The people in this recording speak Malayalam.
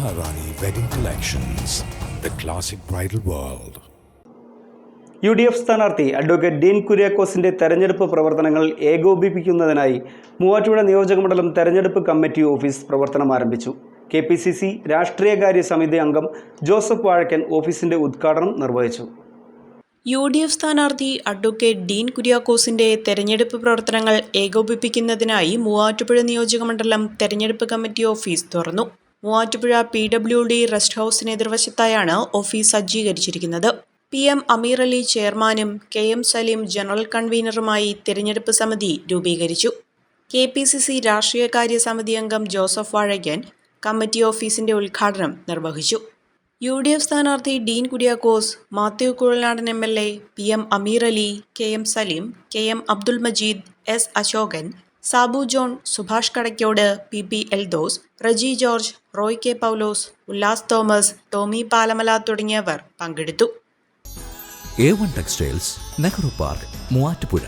Wedding collections the classic bridal world. U D F സ്ഥാനാർത്ഥി അഡ്വക്കേറ്റ് ഡീൻ കുര്യാക്കോസിന്റെ തെരഞ്ഞെടുപ്പ് പ്രവർത്തനങ്ങൾ ഏകോപിപ്പിക്കുന്നതിനായി മൂവാറ്റുപുഴ നിയോജകമണ്ഡലം തെരഞ്ഞെടുപ്പ് കമ്മിറ്റി ഓഫീസ് പ്രവർത്തനം ആരംഭിച്ചു. കെ പി സി സി രാഷ്ട്രീയകാര്യ സമിതി അംഗം ജോസഫ് വാഴക്കൻ ഓഫീസിന്റെ ഉദ്ഘാടനം നിർവഹിച്ചു. യു ഡി എഫ് സ്ഥാനാർത്ഥി അഡ്വക്കേറ്റ് ഡീൻ കുര്യാക്കോസിന്റെ തെരഞ്ഞെടുപ്പ് പ്രവർത്തനങ്ങൾ ഏകോപിപ്പിക്കുന്നതിനായി മൂവാറ്റുപുഴ നിയോജകമണ്ഡലം തെരഞ്ഞെടുപ്പ് കമ്മിറ്റി ഓഫീസ് തുറന്നു. Muvattupuzha P W D rest ഹൌസിന് എതിർവശത്തായാണ് ഓഫീസ് സജ്ജീകരിച്ചിരിക്കുന്നത്. പി എം അമീർ അലി ചെയർമാനും കെ എം സലീം ജനറൽ കൺവീനറുമായി തിരഞ്ഞെടുപ്പ് സമിതി രൂപീകരിച്ചു. കെ പി സി സി രാഷ്ട്രീയകാര്യ സമിതി അംഗം ജോസഫ് വാഴയ്ക്കൻ കമ്മിറ്റി ഓഫീസിന്റെ ഉദ്ഘാടനം നിർവഹിച്ചു. യു ഡി എഫ് സ്ഥാനാർത്ഥി Dean Kuriakose Mathew Kuzhalnadan M L A P M Ameer Ali K M Saleem K M Abdul Majeed S Ashokan Sabu John Subhash Kadakkode P P Eldhose Reji George Roy K Paulose Ullas Thomas Tomy Palamala തുടങ്ങിയവർ പങ്കെടുത്തു. A one textiles Nehru park Muvattupuzha.